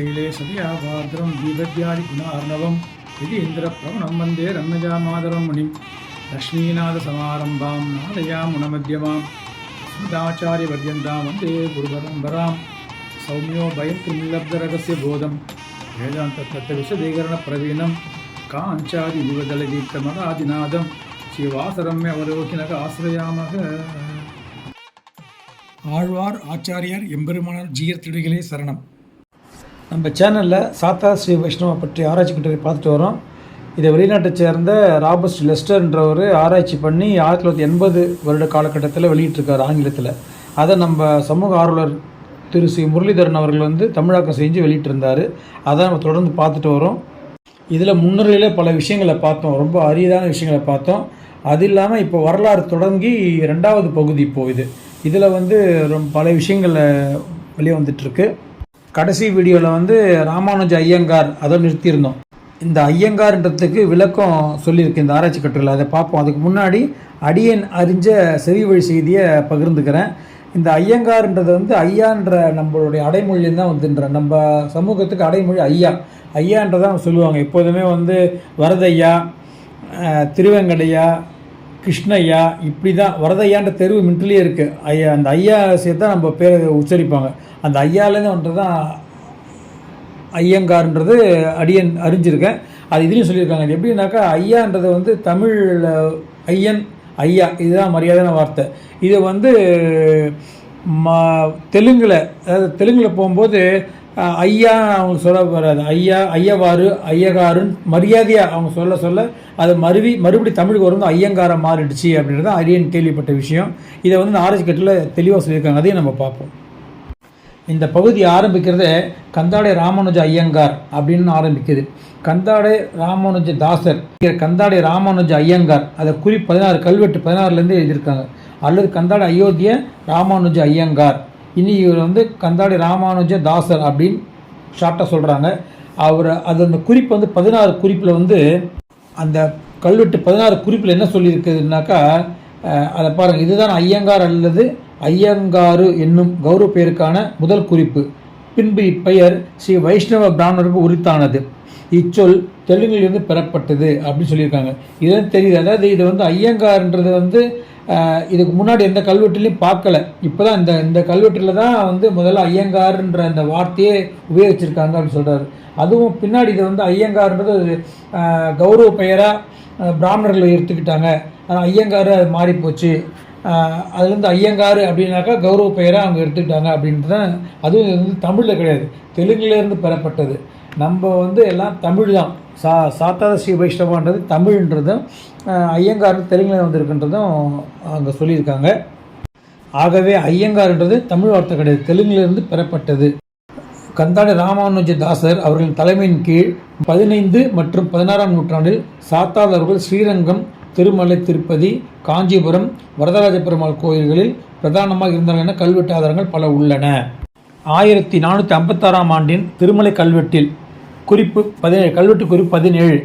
Shelley सदया भाद्रं दीपद्यादिगुणार्णवम् यदि इन्द्रप्रवणं वन्दे रम्यजामादरं मुनिं लक्ष्मीनाथसमारम्भां नादयामुनमध्यमां स्मृताचार्यपर्यन्तां वन्दे गुरुपरम्परां सौम्यो भयन्तु निर्लब्धरगस्य बोधं वेदान्ततत्त्वविशदीकरणप्रवीणं काञ्चादिविवदलदीप्तमदादिनादं शिवासरम्यवलोकिनक आश्रयामः ஆழ்வார் ஆச்சாரியார் எம்பெருமானார் ஜீயர் திருடிகளே சரணம் நம்ம சேனலில் சாத்தா ஸ்ரீ வைஷ்ணவ பற்றி ஆராய்ச்சி கட்டுரை பார்த்துட்டு வரோம். இதை வெளிநாட்டை சேர்ந்த ராபர்ட் லெஸ்டர்ன்றவர் ஆராய்ச்சி பண்ணி ஆயிரத்தி தொள்ளாயிரத்தி எண்பது வருட காலகட்டத்தில் வெளியிட்டிருக்கார் ஆங்கிலத்தில். அதை நம்ம சமூக ஆர்வலர் திரு சி முரளிதரன் அவர்கள் வந்து தமிழாக்கம் செஞ்சு வெளியிட்டிருந்தார். அதை நம்ம தொடர்ந்து பார்த்துட்டு வரோம். இதில் முன்னுரையில் பல விஷயங்களை பார்த்தோம். ரொம்ப அரியதான விஷயங்களை பார்த்தோம். அது இல்லாமல் இப்போ வரலாறு தொடங்கி ரெண்டாவது பகுதி இப்போ இது. இதில் வந்து ரொம்ப பல விஷயங்கள் வெளியே வந்துட்டுருக்கு கடைசி வீடியோவில் வந்து ராமானுஜ ஐயங்கார் அதை நிறுத்தியிருந்தோம். இந்த ஐயங்கார்ன்றதுக்கு விளக்கம் சொல்லியிருக்கு இந்த ஆராய்ச்சி கட்டுரையில். அதை பார்ப்போம். அதுக்கு முன்னாடி அடியன் அறிஞ்ச செவி வழி செய்தியை பகிர்ந்துக்கிறேன். இந்த ஐயங்கார்ன்றது வந்து ஐயான்ற நம்மளுடைய அடைமொழியும் தான் வந்துன்ற நம்ம சமூகத்துக்கு அடைமொழி ஐயா. ஐயான்றதான் சொல்லுவாங்க. எப்போதுமே வந்து வரதையா அஹ், திருவெங்கடையா கிருஷ்ணய்யா இப்படி தான் வரதையான்ற தெருவு மின்ட்லேயே இருக்குது ஐயா அந்த ஐயா சேர்த்து தான் நம்ம பேர் உச்சரிப்பாங்க. அந்த ஐயாலேருந்து ஒன்று தான் ஐயங்கார்ன்றது அடியன் அறிஞ்சிருக்கேன். அது இதுலேயும் சொல்லியிருக்காங்க. அது எப்படின்னாக்கா ஐயான்றது வந்து தமிழில் ஐயன் ஐயா. இதுதான் மரியாதையான வார்த்தை. இதை வந்து ம தெலுங்கில் அதாவது தெலுங்கில் போகும்போது ஐயா அவங்க சொல்ல வராது ஐயா ஐயவாறு ஐயகாருன்னு மரியாதையாக அவங்க சொல்ல சொல்ல அது மறுவி மறுபடி தமிழுக்கு வரும்போது ஐயங்காரம் மாறிடுச்சு அப்படின்றது தான் அரியன் கேள்விப்பட்ட விஷயம். இதை வந்து இந்த ஆராய்ச்சி கட்டில் தெளிவாக சொல்லியிருக்காங்க. அதையும் நம்ம பார்ப்போம். இந்த பகுதி ஆரம்பிக்கிறது கந்தாடை ராமானுஜ ஐயங்கார் அப்படின்னு ஆரம்பிக்குது. கந்தாடை ராமானுஜ தாசர் கந்தாடை ராமானுஜ ஐயங்கார் அதை குறி பதினாறு கல்வெட்டு பதினாறுலேருந்து எழுதியிருக்காங்க. அல்லது கந்தாடை அயோத்திய ராமானுஜ ஐயங்கார். இனி இவர் வந்து கந்தாடி ராமானுஜ தாசர் அப்படின்னு ஷார்ட்டாக சொல்கிறாங்க அவர் அது அந்த குறிப்பு வந்து பதினாறு குறிப்பில் வந்து அந்த கல்வெட்டு பதினாறு குறிப்பில் என்ன சொல்லியிருக்குதுனாக்கா அதை பாருங்கள் இதுதான் ஐயங்கார் அல்லது ஐயங்காரு என்னும் கௌரவ பெயருக்கான முதல் குறிப்பு. பின்பு இப்பெயர் ஸ்ரீ வைஷ்ணவ பிராமணருக்கு உரித்தானது. இச்சொல் தெலுங்கிலிருந்து பெறப்பட்டது அப்படின்னு சொல்லியிருக்காங்க. இதெல்லாம் தெரியுது. அதாவது இது வந்து ஐயங்கார்ன்றது வந்து இதுக்கு முன்னாடி எந்த கல்வெட்டுலையும் பார்க்கல. இப்போ தான் இந்த இந்த கல்வெட்டில் தான் வந்து முதல்ல ஐயங்கார்ன்ற அந்த வார்த்தையே உபயோகிச்சிருக்காங்க அப்படின்னு சொல்கிறாரு அதுவும் பின்னாடி இது வந்து ஐயங்கார்ன்றது கௌரவ பெயராக பிராமணர்கள் எடுத்துக்கிட்டாங்க ஆனால் ஐயங்கார் அது மாறி போச்சு. அதுலேருந்து ஐயங்கார் அப்படின்னாக்கா கௌரவ பெயராக அவங்க எடுத்துக்கிட்டாங்க அப்படின்ட்டு தான் அதுவும் இது வந்து தமிழில் கிடையாது. தெலுங்குலேருந்து பெறப்பட்டது. நம்ம வந்து எல்லாம் தமிழ் தான் சா சாத்தாத ஸ்ரீ வைஷ்ணவன்றது தமிழ்ன்றதும் ஐயங்கார் தெலுங்குல வந்திருக்குன்றதும் அங்கே சொல்லியிருக்காங்க. ஆகவே ஐயங்கார்ன்றது தமிழ் வார்த்தை கிடையாது. தெலுங்கிலிருந்து பெறப்பட்டது. கந்தாடி ராமானுஜ தாசர் அவர்களின் தலைமையின் கீழ் பதினைந்து மற்றும் பதினாறாம் நூற்றாண்டில் சாத்தாதவர்கள் ஸ்ரீரங்கம் திருமலை திருப்பதி காஞ்சிபுரம் வரதராஜ பெருமாள் கோயில்களில் பிரதானமாக இருந்தார்கள் என கல்வெட்டு ஆதாரங்கள் பல உள்ளன. ஆயிரத்தி நானூற்றி ஐம்பத்தாறாம் ஆண்டின் திருமலை கல்வெட்டில் குறிப்பு பதினேழு கல்வெட்டு குறிப்பு பதினேழு.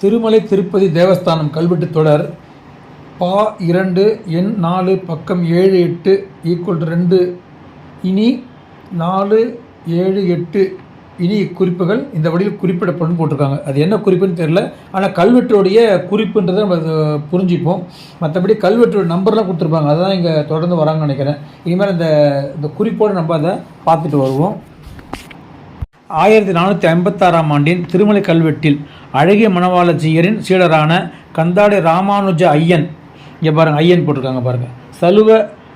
திருமலை திருப்பதி தேவஸ்தானம் கல்வெட்டு தொடர். பா இரண்டு எண் நாலு பக்கம் ஏழு எட்டு ஈக்குவல் ரெண்டு. இனி நாலு ஏழு எட்டு. இனி குறிப்புகள் இந்த வழியில் குறிப்பிடப்படும் போட்டிருக்காங்க. அது என்ன குறிப்புன்னு தெரில ஆனால் கல்வெட்டுடைய குறிப்புன்றதை நம்ம புரிஞ்சுப்போம். மற்றபடி கல்வெட்டோட நம்பர்லாம் கொடுத்துருப்பாங்க. அதுதான் இங்கே தொடர்ந்து வராங்கன்னு நினைக்கிறேன். இனிமேல் இந்த இந்த குறிப்போடு நம்ம அதை பார்த்துட்டு வருவோம். ஆயிரத்தி நானூற்றி ஐம்பத்தாறாம் ஆண்டின் திருமலை கல்வெட்டில் அழகிய மணவாளஜியரின் சீடரான கந்தாடி ராமானுஜ ஐயன். இங்கே பாருங்க ஐயன் போட்டிருக்காங்க பாருங்க. சலுவ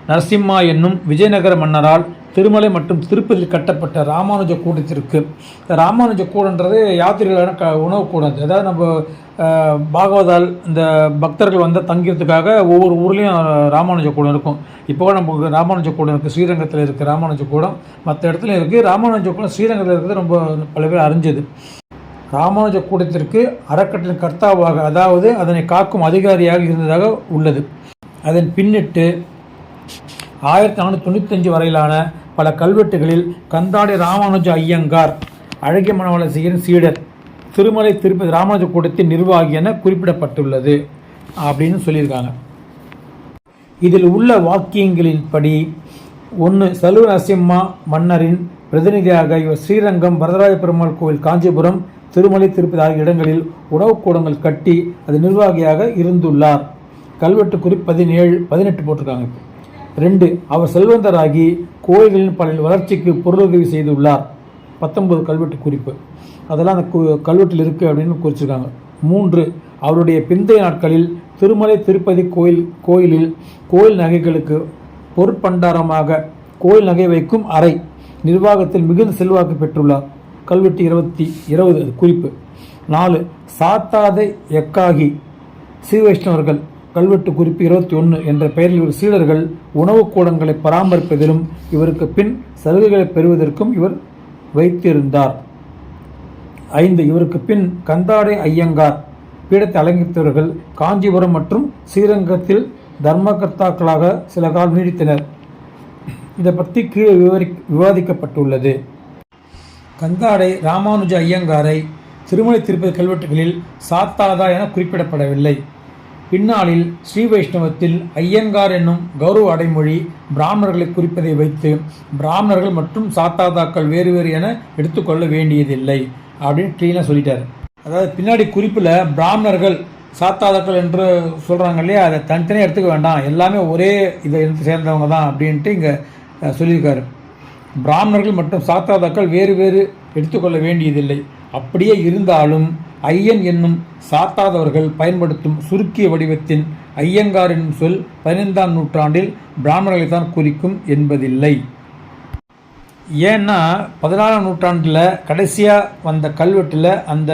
நரசிம்மா என்னும் விஜயநகர மன்னரால் திருமலை மற்றும் திருப்பதியில் கட்டப்பட்ட ராமானுஜ கூடத்திற்கு ராமானுஜ கூடன்றது யாத்திரைகளான க உணவு கூடம் அதாவது நம்ம பாகவதால் இந்த பக்தர்கள் வந்து தங்கிறதுக்காக ஒவ்வொரு ஊர்லேயும் ராமானுஜ கூடம் இருக்கும். இப்போ நம்ம நமக்கு ராமானுஜ கூடம் இருக்குது ஸ்ரீரங்கத்தில் இருக்குது ராமானுஜ கூடம். மற்ற இடத்துல இருக்குது ராமானுஜ கூடம் ஸ்ரீரங்கத்தில் இருக்கிறது ரொம்ப பல பேர் அறிஞ்சது. ராமானுஜ கூடத்திற்கு அறக்கட்டளின் கர்த்தாவாக அதாவது அதனை காக்கும் அதிகாரியாக இருந்ததாக உள்ளது. அதன் பின்னிட்டு ஆயிரத்தி நானூற்றி தொண்ணூத்தஞ்சு வரையிலான பல கல்வெட்டுகளில் கந்தாடி ராமானுஜ ஐயங்கார் அழகிய மனவளசியின் சீடர் திருமலை திருப்பதி ராமானுஜ கூட்டத்தின் நிர்வாகி என குறிப்பிடப்பட்டுள்ளது அப்படின்னு சொல்லியிருக்காங்க. இதில் உள்ள வாக்கியங்களின்படி ஒன்று சலு நரசிம்மா மன்னரின் பிரதிநிதியாக இவர் ஸ்ரீரங்கம் வரதராஜ பெருமாள் கோவில் காஞ்சிபுரம் திருமலை திருப்பதி ஆகிய இடங்களில் உணவுக் கூடங்கள் கட்டி அது நிர்வாகியாக இருந்துள்ளார். கல்வெட்டு குறி பதினேழு பதினெட்டு போட்டிருக்காங்க ரெண்டு அவர் செல்வந்தராகி கோயில்களின் பல வளர்ச்சிக்கு பொருளுதவி செய்துள்ளார். பத்தொன்பது கல்வெட்டு குறிப்பு. அதெல்லாம் அந்த கு- கல்வெட்டில் இருக்குது அப்படின்னு குறிச்சிருக்காங்க. மூன்று அவருடைய பிந்தைய நாட்களில் திருமலை திருப்பதி கோயில் கோயிலில் கோயில் நகைகளுக்கு பொருட்பண்டாரமாக கோயில் நகை வைக்கும் அறை நிர்வாகத்தில் மிகுந்த செல்வாக்கு பெற்றுள்ளார். கல்வெட்டு இருபத்தி இருபது குறிப்பு. நாலு சாத்தாதை எக்காகி ஸ்ரீ வைஷ்ணவர்கள் கல்வெட்டு குறிப்பு இருபத்தி ஒன்று என்ற பெயரில் ஒரு சீடர்கள் உணவுக் கூடங்களை பராமரிப்பதிலும் இவருக்கு பின் சலுகைகளை பெறுவதற்கும் இவர் வைத்திருந்தார். ஐந்து இவருக்கு பின் கந்தாடை ஐயங்கார் பீடத்தை அலங்கரித்தவர்கள் காஞ்சிபுரம் மற்றும் ஸ்ரீரங்கத்தில் தர்மகர்த்தாக்களாக சில காலம் நீடித்தனர். இதை பற்றி கீழே விவரி விவாதிக்கப்பட்டுள்ளது. கந்தாடை ராமானுஜ ஐயங்காரை திருமலை திருப்பதி கல்வெட்டுகளில் சாத்தாதா என குறிப்பிடப்படவில்லை. பின்னாளில் ஸ்ரீ வைஷ்ணவத்தில் ஐயங்கார் என்னும் கௌரவ அடைமொழி பிராமணர்களை குறிப்பதை வைத்து பிராமணர்கள் மற்றும் சாத்தாதாக்கள் வேறு வேறு என எடுத்துக்கொள்ள வேண்டியதில்லை அப்படின்னு க்ளீனாக சொல்லிட்டார். அதாவது பின்னாடி குறிப்பில் பிராமணர்கள் சாத்தாதாக்கள் என்று சொல்கிறாங்க இல்லையா? அதை தனித்தனியாக எடுத்துக்க வேண்டாம். எல்லாமே ஒரே இதை சேர்ந்தவங்க தான் அப்படின்ட்டு இங்கே சொல்லியிருக்காரு. பிராமணர்கள் மற்றும் சாத்தாதாக்கள் வேறு வேறு எடுத்துக்கொள்ள வேண்டியதில்லை. அப்படியே இருந்தாலும் ஐயன் என்னும் சாத்தாதவர்கள் பயன்படுத்தும் சுருக்கிய வடிவத்தின் ஐயங்கார் என்னும் சொல் பதினைந்தாம் நூற்றாண்டில் பிராமணர்களை தான் குறிக்கும் என்பதில்லை. ஏன்னா பதினாலாம் நூற்றாண்டில் கடைசியாக வந்த கல்வெட்டில் அந்த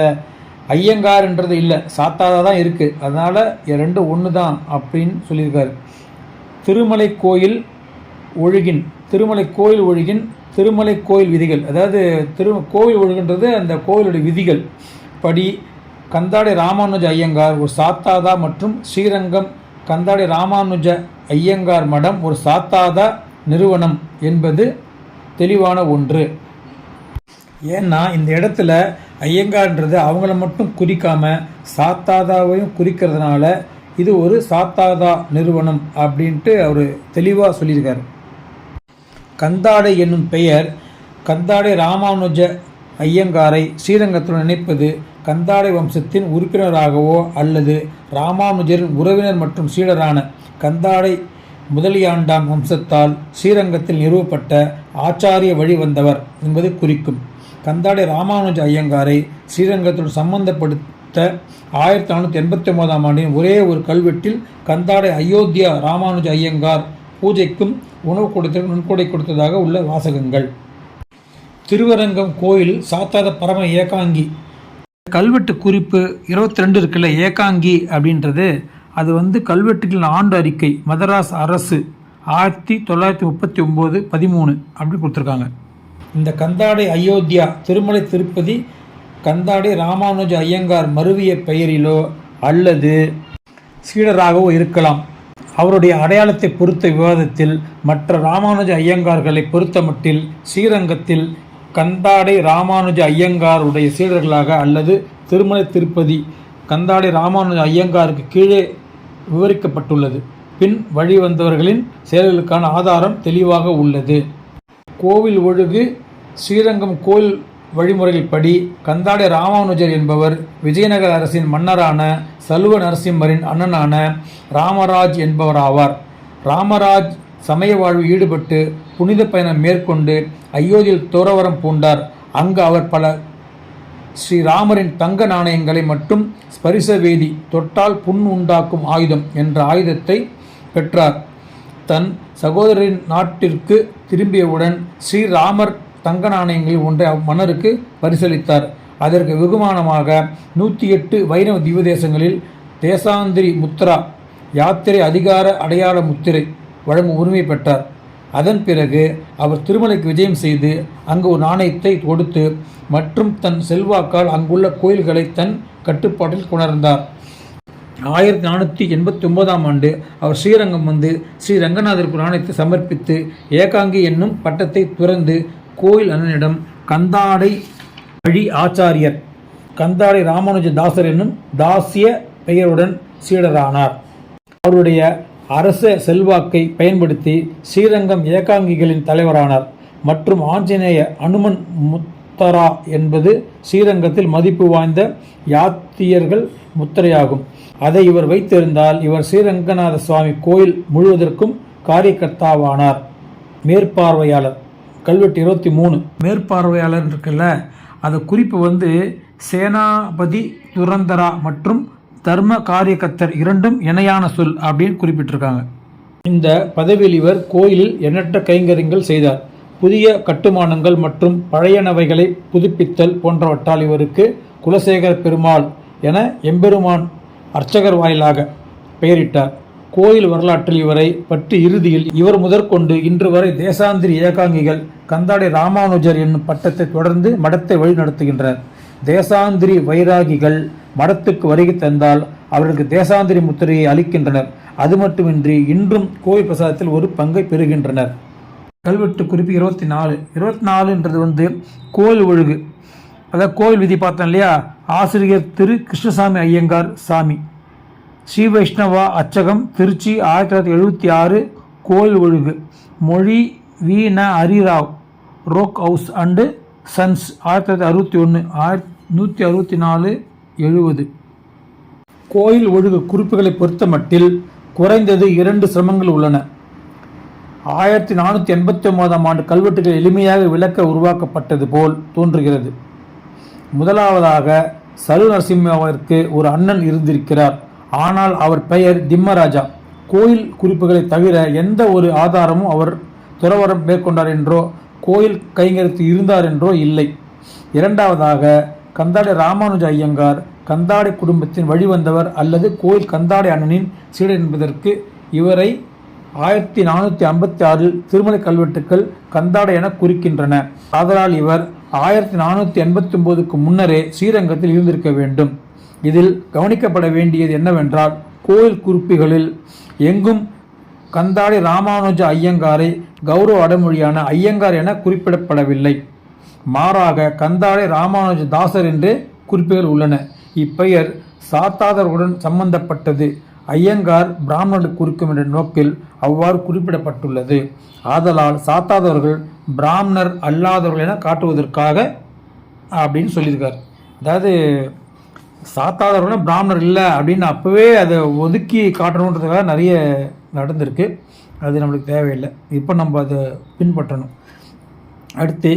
ஐயங்கார்ன்றது இல்லை சாத்தாதா தான் இருக்குது அதனால் ரெண்டும் ஒன்று தான் அப்படின்னு சொல்லியிருக்காரு. திருமலை கோயில் ஒழுகின் திருமலை கோயில் ஒழுகின் திருமலை கோயில் விதிகள். அதாவது திரு கோவில் ஒழுகின்றது அந்த கோவிலுடைய விதிகள். படி கந்தாடி ராமானுஜ ஐயங்கார் ஒரு சாத்தாதா மற்றும் ஸ்ரீரங்கம் கந்தாடி ராமானுஜ ஐயங்கார் மடம் ஒரு சாத்தாதா நிறுவனம் என்பது தெளிவான ஒன்று. ஏன்னா இந்த இடத்துல ஐயங்கார்ன்றது அவங்கள மட்டும் குறிக்காமல் சாத்தாதாவையும் குறிக்கிறதுனால இது ஒரு சாத்தாதா நிறுவனம் அப்படின்ட்டு அவர் தெளிவாக சொல்லியிருக்காரு. கந்தாடை என்னும் பெயர் கந்தாடை ராமானுஜ ஐயங்காரை ஸ்ரீரங்கத்துடன் இணைப்பது கந்தாடை வம்சத்தின் உறுப்பினராகவோ அல்லது ராமானுஜரின் உறவினர் மற்றும் சீடரான கந்தாடை முதலியாண்டாம் வம்சத்தால் ஸ்ரீரங்கத்தில் நிறுவப்பட்ட ஆச்சாரிய வழி வந்தவர் என்பது குறிக்கும். கந்தாடை ராமானுஜ ஐயங்காரை ஸ்ரீரங்கத்துடன் சம்பந்தப்படுத்த ஆயிரத்தி நானூற்றி எண்பத்தி ஒன்பதாம் ஆண்டின் ஒரே ஒரு கல்வெட்டில் கந்தாடை அயோத்தியா ராமானுஜ ஐயங்கார் பூஜைக்கும் உணவு கொடுத்ததற்கு நன்கொடை கொடுத்ததாக உள்ள வாசகங்கள். திருவரங்கம் கோயில் சாத்தாத பரம ஏகாங்கி. கல்வெட்டு குறிப்பு இருபத்தி ரெண்டு இருக்குல்ல ஏகாங்கி அப்படின்றது அது வந்து கல்வெட்டுகளின் ஆண்டு அறிக்கை மதராஸ் அரசு ஆயிரத்தி தொள்ளாயிரத்தி முப்பத்தி ஒம்பது பதிமூணு அப்படி கொடுத்துருக்காங்க. இந்த கந்தாடை அயோத்தியா திருமலை திருப்பதி கந்தாடை ராமானுஜ ஐயங்கார் மருவிய பெயரிலோ அல்லது சீடராகவோ இருக்கலாம். அவருடைய அடையாளத்தை பொறுத்த விவாதத்தில் மற்ற ராமானுஜ ஐயங்கார்களை பொறுத்தமட்டில் ஸ்ரீரங்கத்தில் கந்தாடை ராமானுஜ ஐயங்காருடைய சீடர்களாக அல்லது திருமலை திருப்பதி கந்தாடை ராமானுஜ ஐயங்காருக்கு கீழே விவரிக்கப்பட்டுள்ளது. பின் வழிவந்தவர்களின் செயல்களுக்கான ஆதாரம் தெளிவாக உள்ளது. கோவில் ஒழுகு ஸ்ரீரங்கம் கோயில் வழிமுறைகள் படி கந்தாடை ராமானுஜர் என்பவர் விஜயநகர அரசின் மன்னரான சலுவ நரசிம்மரின் அண்ணனான ராமராஜ் என்பவராவார். ராமராஜ் சமய வாழ்வில் ஈடுபட்டு புனித பயணம் மேற்கொண்டு அயோத்தியில் துறவரம் பூண்டார். அங்கு அவர் பல ஸ்ரீராமரின் தங்க நாணயங்களை மட்டும் ஸ்பரிச வேதி தொட்டால் புண் உண்டாக்கும் ஆயுதம் என்ற ஆயுதத்தை பெற்றார். தன் சகோதரின் நாட்டிற்கு திரும்பியவுடன் ஸ்ரீராமர் தங்க நாணயங்களில் ஒன்றை மன்னருக்கு பரிசளித்தார். அதற்கு வெகுமானமாக நூற்றி எட்டு வைணவ தீவதேசங்களில் தேசாந்திரி முத்ரா யாத்திரை அதிகார அடையாள முத்திரை வழங்கும் உரிமை பெற்றார். அதன் பிறகு அவர் திருமலைக்கு விஜயம் செய்து அங்கு ஒரு நாணயத்தை கொடுத்து மற்றும் தன் செல்வாக்கால் அங்குள்ள கோயில்களை தன் கட்டுப்பாட்டில் கொணர்ந்தார். ஆயிரத்தி நானூற்றி எண்பத்தி ஒன்பதாம் ஆண்டு அவர் ஸ்ரீரங்கம் வந்து ஸ்ரீ ரங்கநாதருக்கு நாணயத்தை சமர்ப்பித்து ஏகாங்கி என்னும் பட்டத்தை துறந்து கோயில் அண்ணனிடம் கந்தாடை வழி ஆச்சாரியர் கந்தாடை ராமானுஜ தாசர் என்னும் தாசிய பெயருடன் சீடரானார். அவருடைய அரச செல்வாக்கை பயன்படுத்தி ஸ்ரீரங்கம் ஏகாங்கிகளின் தலைவரானார் மற்றும் ஆஞ்சநேய அனுமன் முத்தரா என்பது ஸ்ரீரங்கத்தில் மதிப்பு வாய்ந்த யாத்தியர்கள் முத்திரையாகும். அதை இவர் வைத்திருந்தால் இவர் ஸ்ரீரங்கநாத சுவாமி கோயில் முழுவதற்கும் காரியகர்த்தாவானார். மேற்பார்வையாளர் கல்வெட்டு இருபத்தி மூணு. மேற்பார்வையாளர் இருக்குல்ல அது குறிப்பு வந்து சேனாபதி துரந்தரா மற்றும் தர்ம காரியகர்த்தர் இரண்டும் இணையான சொல் அப்படின்னு குறிப்பிட்டிருக்காங்க. இந்த பதவியில் இவர் கோயிலில் எண்ணற்ற கைங்கரியங்கள் செய்தார். புதிய கட்டுமானங்கள் மற்றும் பழையனவைகளை புதுப்பித்தல் போன்றவற்றால் இவருக்கு குலசேகர பெருமாள் என எம்பெருமான் அர்ச்சகர் வாயிலாக பெயரிட்டார். கோயில் வரலாற்றில் இவரை பற்றி இறுதியில் இவர் முதற்கொண்டு இன்று வரை தேசாந்திரி ஏகாங்கிகள் கந்தாடை ராமானுஜர் என்னும் பட்டத்தை தொடர்ந்து மடத்தை வழிநடத்துகின்றனர் தேசாந்திரி வைராகிகள் மடத்துக்கு வருகை தந்தால் அவர்களுக்கு தேசாந்திரி முத்திரையை அளிக்கின்றனர். அது மட்டுமின்றி இன்றும் கோயில் பிரசாதத்தில் ஒரு பங்கை பெறுகின்றனர். கல்வெட்டு குறிப்பு இருபத்தி நாலு. இருபத்தி நாலுன்றது வந்து கோயில் ஒழுகு அதாவது கோயில் விதி பார்த்தோம் இல்லையா? ஆசிரியர் திரு கிருஷ்ணசாமி ஐயங்கார் சாமி. ஸ்ரீ வைஷ்ணவா அச்சகம் திருச்சி ஆயிரத்தி தொள்ளாயிரத்தி எழுபத்தி ஆறு கோயில் ஒழுகு மொழி வீண ஹரிராவ் ரோக் ஹவுஸ் அண்டு சன்ஸ் ஆயிரத்தி தொள்ளாயிரத்தி அறுபத்தி ஒன்று ஆயிரத்தி நூற்றி அறுபத்தி நாலு எழுபது. கோயில் ஒழுகு குறிப்புகளை பொறுத்த மட்டில் குறைந்தது இரண்டு சிரமங்கள் உள்ளன. ஆயிரத்தி நானூற்றி எண்பத்தி ஒன்பதாம் ஆண்டு கல்வெட்டுகள் எளிமையாக விளக்க உருவாக்கப்பட்டது போல் தோன்றுகிறது. முதலாவதாக சரு நரசிம்மாவிற்கு ஒரு அண்ணன் இருந்திருக்கிறார். ஆனால் அவர் பெயர் திம்மராஜா. கோயில் குறிப்புகளை தவிர எந்த ஒரு ஆதாரமும் அவர் துறவரம் மேற்கொண்டார் என்றோ கோயில் கைங்கரித்து இருந்தார் என்றோ இல்லை. இரண்டாவதாக கந்தாடி ராமானுஜ ஐயங்கார் கந்தாடை குடும்பத்தின் வழிவந்தவர் அல்லது கோயில் கந்தாடை அண்ணனின் சீடர் என்பதற்கு இவரை ஆயிரத்தி நானூற்றி ஐம்பத்தி ஆறில் திருமலை கல்வெட்டுக்கள் கந்தாடை என குறிக்கின்றன. ஆதலால் இவர் ஆயிரத்தி நானூற்றி எண்பத்தி ஒன்பதுக்கு முன்னரே ஸ்ரீரங்கத்தில் இருந்திருக்க வேண்டும். இதில் கவனிக்கப்பட வேண்டியது என்னவென்றால் கோயில் குறிப்புகளில் எங்கும் கந்தாடி ராமானுஜ ஐயங்காரை கௌரவ அடமொழியான ஐயங்கார் என குறிப்பிடப்படவில்லை. மாறாக கந்தாடி ராமானுஜ தாசர் என்று குறிப்புகள் உள்ளன. இப்பெயர் சாத்தாதர்களுடன் சம்பந்தப்பட்டது. ஐயங்கார் பிராமணர்களுக்கு குறிக்கும் என்ற நோக்கில் அவ்வாறு குறிப்பிடப்பட்டுள்ளது. ஆதலால் சாத்தாதவர்கள் பிராமணர் அல்லாதவர்கள் என காட்டுவதற்காக அப்படின்னு சொல்லியிருக்கார். அதாவது சாத்தாதவர்கள் பிராமணர் இல்லை அப்படின்னு அப்போவே அதை ஒதுக்கி காட்டணுன்றதுக்காக நிறைய நடந்திருக்கு. அது நம்மளுக்கு தேவையில்லை. இப்போ நம்ம அதை பின்பற்றணும். அடுத்து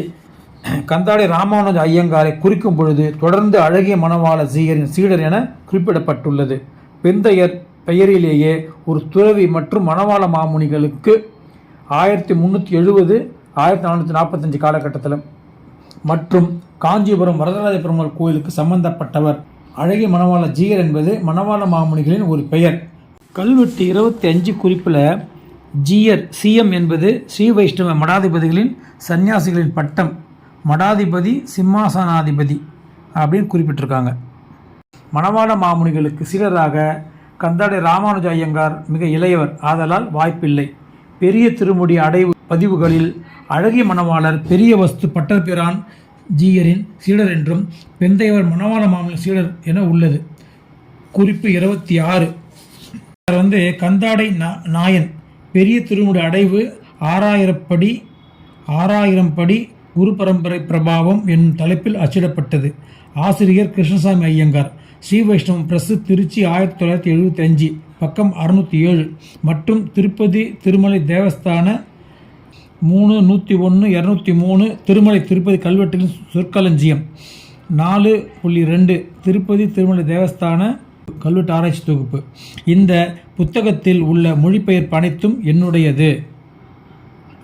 கந்தாடி ராமானுஜ ஐயங்காரை குறிக்கும் பொழுது தொடர்ந்து அழகிய மணவாள சீகரின் சீடர் என குறிப்பிடப்பட்டுள்ளது. பெந்தையர் பெயரிலேயே ஒரு துறவி மற்றும் மணவாள மாமுனிகளுக்கு ஆயிரத்தி முந்நூற்றி எழுபது ஆயிரத்தி நானூற்றி நாற்பத்தஞ்சு காலகட்டத்தில் மற்றும் காஞ்சிபுரம் வரதராஜ பெருமாள் கோயிலுக்கு சம்பந்தப்பட்டவர். அழகிய மணவாள ஜீயர் என்பது மணவாள மாமுனிகளின் ஒரு பெயர். கல்வெட்டு இருபத்தி அஞ்சு குறிப்பில் ஜீயர் சிஎம் என்பது ஸ்ரீ வைஷ்ணவ மடாதிபதிகளின் சன்னியாசிகளின் பட்டம். மடாதிபதி சிம்மாசனாதிபதி அப்படின்னு குறிப்பிட்டிருக்காங்க. மணவாள மாமுனிகளுக்கு சிலராக கந்தாடை ராமானுஜ ஐயங்கார் மிக இளையவர். ஆதலால் வாய்ப்பில்லை. பெரிய திருமுடி அடைவு பதிவுகளில் அழகிய மணவாளர் பெரிய வஸ்து பட்டர்பிரான் ஜீயரின் சீடர் என்றும் பெந்தையவர் மணவாள மாமல சீடர் என உள்ளது. குறிப்பு இருபத்தி ஆறு. வந்து கந்தாடை நாயன். பெரிய திருமுடி அடைவு ஆறாயிரப்படி ஆறாயிரம் படி குரு பரம்பரை பிரபாவம் என்னும் தலைப்பில் அச்சிடப்பட்டது. ஆசிரியர் கிருஷ்ணசாமி ஐயங்கார். ஸ்ரீ வைஷ்ணவம் பிரசு திருச்சி ஆயிரத்தி தொள்ளாயிரத்தி எழுபத்தி அஞ்சு பக்கம் அறுநூற்றி ஏழு. மற்றும் திருப்பதி திருமலை தேவஸ்தான மூணு நூற்றி ஒன்று இரநூத்தி மூணு திருமலை திருப்பதி கல்வெட்டுகளின் சொற்களஞ்சியம். நாலு புள்ளி ரெண்டு திருப்பதி திருமலை தேவஸ்தான கல்வெட்டு ஆராய்ச்சி தொகுப்பு. இந்த புத்தகத்தில் உள்ள மொழிபெயர்ப்பு அனைத்தும் என்னுடையது?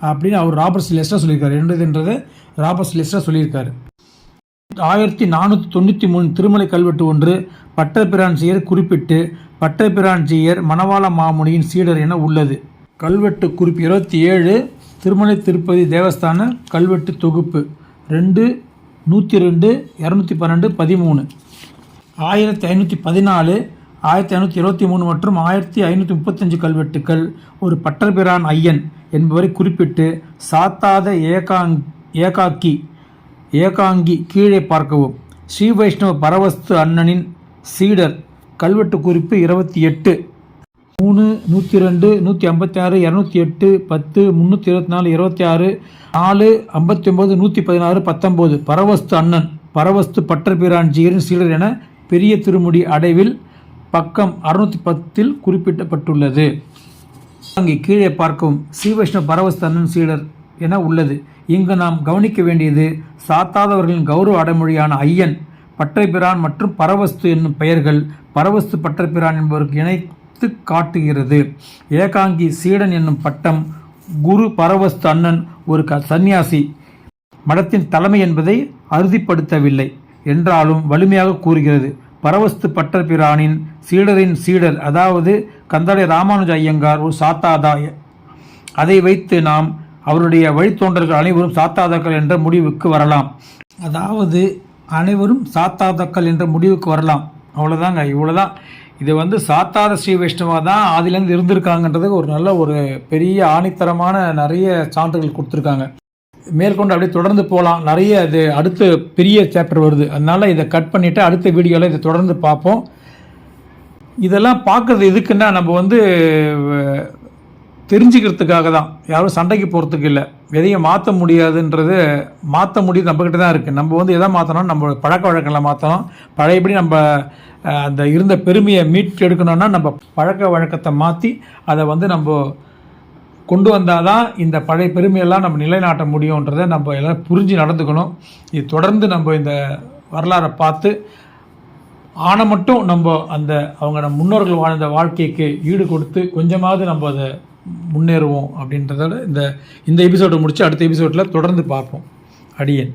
அப்படின்னு அவர் ராபர்ட்ஸ் லெஸ்டர் சொல்லியிருக்காரு. என்னதுன்றதை ராபர்ட்ஸ் லெஸ்டர் சொல்லியிருக்காரு. ஆயிரத்தி நானூற்றி தொண்ணூற்றி மூணு திருமலை கல்வெட்டு ஒன்று பட்டபிரான்சியர் குறிப்பிட்டு பட்டபிரான்சியர் மணவாள மாமுனியின் சீடர் என உள்ளது. கல்வெட்டு குறிப்பு இருபத்தி ஏழு திருமலை திருப்பதி தேவஸ்தான கல்வெட்டு தொகுப்பு. ரெண்டு நூற்றி ரெண்டு இரநூத்தி பன்னெண்டு பதிமூணு. ஆயிரத்தி ஐநூற்றி பதினாலு ஆயிரத்தி ஐநூற்றி இருபத்தி மூணு மற்றும் ஆயிரத்தி ஐநூற்றி முப்பத்தஞ்சு கல்வெட்டுக்கள் ஒரு பட்டர்பிரான் ஐயன் என்பவரை குறிப்பிட்டு சாத்தாத ஏகாங் ஏகாக்கி ஏகாங்கி கீழே பார்க்கவும். ஸ்ரீ வைஷ்ணவ பரவஸ்து அண்ணனின் சீடர் கல்வெட்டு குறிப்பு இருபத்தி எட்டு. மூணு நூற்றி ரெண்டு நூற்றி ஐம்பத்தி ஆறு இரநூத்தி எட்டு பத்து முந்நூற்றி இருபத்தி நாலு இருபத்தி ஆறு நாலு ஐம்பத்தி ஒம்பது நூற்றி பதினாறு பத்தொம்போது பரவஸ்து அண்ணன் பரவஸ்து பட்டர்பிரான்ஜியரின் சீடர் என பெரிய திருமுடி அடைவில் பக்கம் அறுநூற்றி பத்தில் குறிப்பிடப்பட்டுள்ளது அங்கே கீழே பார்க்கவும் ஸ்ரீ வைஷ்ணவ பரவஸ்து அண்ணன் சீடர் என உள்ளது. இங்கு நாம் கவனிக்க வேண்டியது சாத்தாதவர்களின் கௌரவ அடைமொழியான ஐயன் பற்றைப்பிரான் மற்றும் பரவஸ்து என்னும் பெயர்கள் பரவஸ்து பற்றைப்பிரான் என்பவருக்கு இணைத்து காட்டுகிறது. ஏகாங்கி சீடன் என்னும் பட்டம் குரு பரவஸ்து அண்ணன் ஒரு க சந்நியாசி மடத்தின் தலைமை என்பதை அறுதிப்படுத்தவில்லை. என்றாலும் வலிமையாக கூறுகிறது. பரவஸ்து பட்டர்பிரானின் சீடரின் சீடர் அதாவது கந்தடை ராமானுஜ ஐயங்கார் ஒரு சாத்தாதாய அதை வைத்து நாம் அவருடைய வழித்தோன்றர்கள் அனைவரும் சாத்தாதாக்கள் என்ற முடிவுக்கு வரலாம். அதாவது அனைவரும் சாத்தாதாக்கள் என்ற முடிவுக்கு வரலாம். அவ்வளோதாங்க இவ்வளோதான் இது வந்து சாத்தாத ஸ்ரீ வைஷ்ணவா தான் ஆதிலேருந்து இருந்திருக்காங்கன்றதுக்கு ஒரு நல்ல ஒரு பெரிய ஆணித்தரமான நிறைய சான்றுகள் கொடுத்துருக்காங்க. மேற்கொண்டு அப்படியே தொடர்ந்து போகலாம். நிறைய இது அடுத்து பெரிய சாப்டர் வருது. அதனால் இதை கட் பண்ணிவிட்டு அடுத்த வீடியோவில் இதை தொடர்ந்து பார்ப்போம். இதெல்லாம் பார்க்குறது எதுக்குன்னா நம்ம வந்து தெரிஞ்சுக்கிறதுக்காக தான். யாரும் சண்டைக்கு போகிறதுக்கு இல்லை. எதையும் மாற்ற முடியாதுன்றது மாற்ற முடியுது நம்மக்கிட்ட தான் இருக்குது நம்ம வந்து எதை மாற்றணும் நம்ம பழக்க வழக்கங்களை மாற்றணும் பழையபடி நம்ம அந்த இருந்த பெருமையை மீட்டு எடுக்கணும்னா நம்ம பழக்க வழக்கத்தை மாற்றி அதை வந்து நம்ம கொண்டு வந்தால் தான் இந்த பழைய பெருமையெல்லாம் நம்ம நிலைநாட்ட முடியுன்றதை நம்ம எல்லாம் புரிஞ்சு நடந்துக்கணும். இது தொடர்ந்து நம்ம இந்த வரலாறை பார்த்து ஆன மட்டும் நம்ம அந்த அவங்க நம்ம முன்னோர்கள் வாழ்ந்த வாழ்க்கைக்கு ஈடு கொடுத்து கொஞ்சமாவது நம்ம அதை முன்னேறுவோம் அப்படின்றத இந்த இந்த எபிசோடை முடித்து அடுத்த எபிசோடில் தொடர்ந்து பார்ப்போம். அடியேன்.